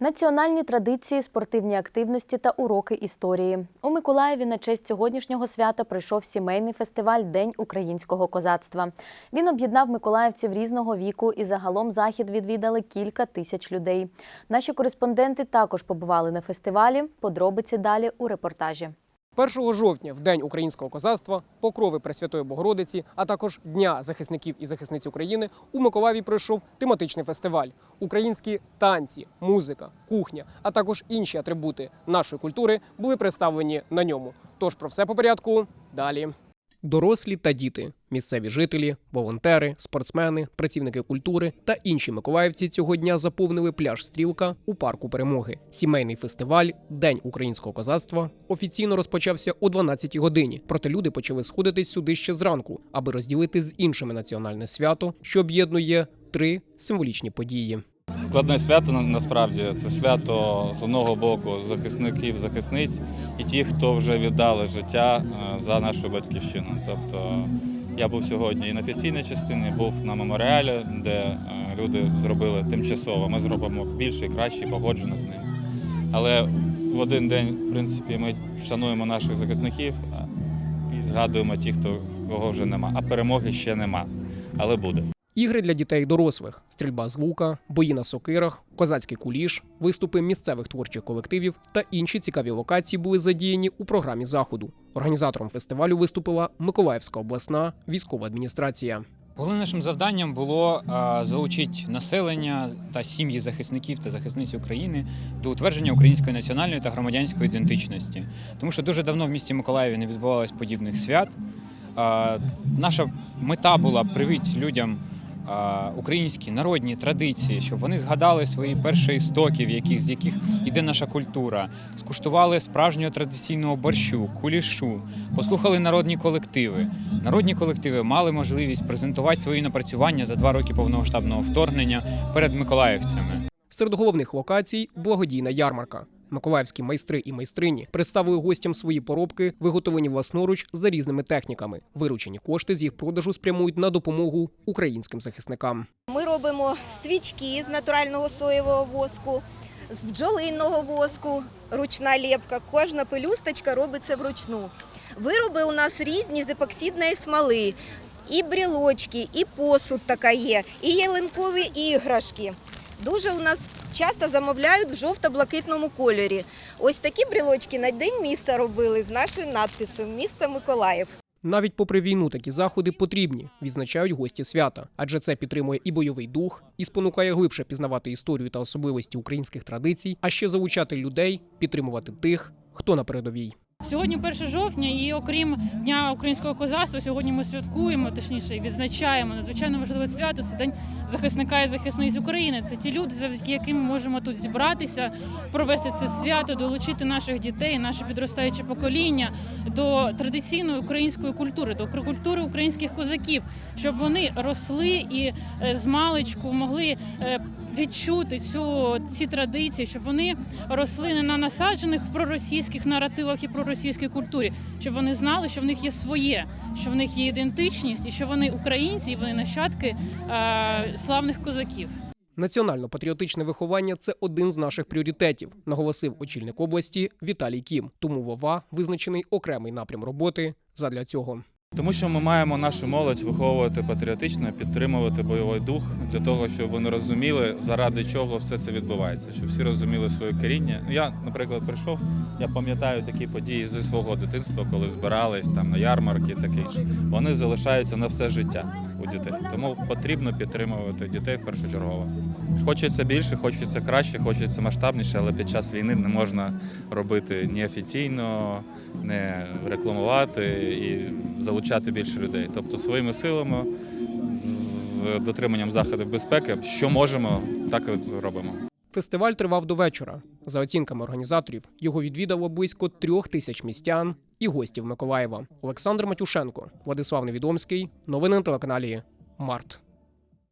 Національні традиції, спортивні активності та уроки історії у Миколаєві на честь сьогоднішнього свята пройшов сімейний фестиваль День українського козацтва. Він об'єднав миколаївців різного віку і загалом захід відвідали кілька тисяч людей. Наші кореспонденти також побували на фестивалі. Подробиці далі у репортажі. 1 жовтня, в День українського козацтва, покрови Пресвятої Богородиці, а також Дня захисників і захисниць України у Миколаєві пройшов тематичний фестиваль. Українські танці, музика, кухня, а також інші атрибути нашої культури були представлені на ньому. Тож про все по порядку далі. Дорослі та діти, місцеві жителі, волонтери, спортсмени, працівники культури та інші миколаївці цього дня заповнили пляж Стрілка у парку Перемоги. Сімейний фестиваль День українського козацтва офіційно розпочався о 12-й годині. Проте люди почали сходитись сюди ще зранку, аби розділити з іншими національне свято, що об'єднує три символічні події. Складне свято насправді це свято з одного боку захисників, захисниць і ті, хто вже віддали життя е, за нашу батьківщину. Тобто я був сьогодні і на офіційній частині, був на меморіалі, де е, люди зробили тимчасово. Ми зробимо більше і краще, погоджено з ним. Але в один день, в принципі, ми шануємо наших захисників і згадуємо ті, хто кого вже нема. А перемоги ще нема, але буде. Ігри для дітей і дорослих, стрільба з лука, бої на сокирах, козацький куліш, виступи місцевих творчих колективів та інші цікаві локації були задіяні у програмі заходу. Організатором фестивалю виступила Миколаївська обласна військова адміністрація. Головним завданням було залучити населення та сім'ї захисників та захисниць України до утвердження української національної та громадянської ідентичності. Тому що дуже давно в місті Миколаєві не відбувалось подібних свят. Наша мета була привити людям українські народні традиції, щоб вони згадали свої перші істоки, в яких, з яких іде наша культура, скуштували справжнього традиційного борщу, кулішу, послухали народні колективи. Народні колективи мали можливість презентувати свої напрацювання за два роки повномасштабного вторгнення перед миколаївцями. Серед головних локацій благодійна ярмарка. Миколаївські майстри і майстрині представили гостям свої поробки, виготовлені власноруч за різними техніками. Виручені кошти з їх продажу спрямують на допомогу українським захисникам. Ми робимо свічки з натурального соєвого воску, з бджолинного воску, ручна лепка. Кожна пелюсточка робиться вручну. Вироби у нас різні з епоксидної смоли. І брілочки, і посуд така є, і ялинкові іграшки. Дуже у нас часто замовляють в жовто-блакитному кольорі. Ось такі брілочки на день міста робили з нашою надписом Місто Миколаїв. Навіть попри війну такі заходи потрібні, відзначають гості свята, адже це підтримує і бойовий дух, і спонукає глибше пізнавати історію та особливості українських традицій, а ще залучати людей, підтримувати тих, хто на передовій. Сьогодні 1 жовтня, і окрім Дня українського козацтва, сьогодні ми святкуємо, точніше відзначаємо надзвичайно важливе свято. Це день захисника і захисниць України. Це ті люди, завдяки яким ми можемо тут зібратися, провести це свято, долучити наших дітей, наше підростаюче покоління до традиційної української культури, до культури українських козаків, щоб вони росли і е, з маличку могли. е, Відчути цю ці традиції, щоб вони росли не на насаджених проросійських наративах і проросійській культурі, щоб вони знали, що в них є своє, що в них є ідентичність, і що вони українці, і вони нащадки е, славних козаків. Національно-патріотичне виховання це один з наших пріоритетів, наголосив очільник області Віталій Кім. Тому Вова визначений окремий напрям роботи задля цього. Тому що ми маємо нашу молодь виховувати патріотично, підтримувати бойовий дух для того, щоб вони розуміли, заради чого все це відбувається, щоб всі розуміли своє коріння. Ну, Я, наприклад, прийшов, я пам'ятаю такі події зі свого дитинства, коли збирались там на ярмарки і таке інше. Вони залишаються на все життя у дітей. Тому потрібно підтримувати дітей першочергово. Хочеться більше, хочеться краще, хочеться масштабніше, але під час війни не можна робити ні офіційно, не рекламувати і залучати більше людей. Тобто своїми силами, з дотриманням заходів безпеки, що можемо, так і робимо. Фестиваль тривав до вечора. За оцінками організаторів, його відвідало близько трьох тисяч містян і гостів Миколаєва. Олександр Матюшенко, Владислав Невідомський. Новини на телеканалі Март.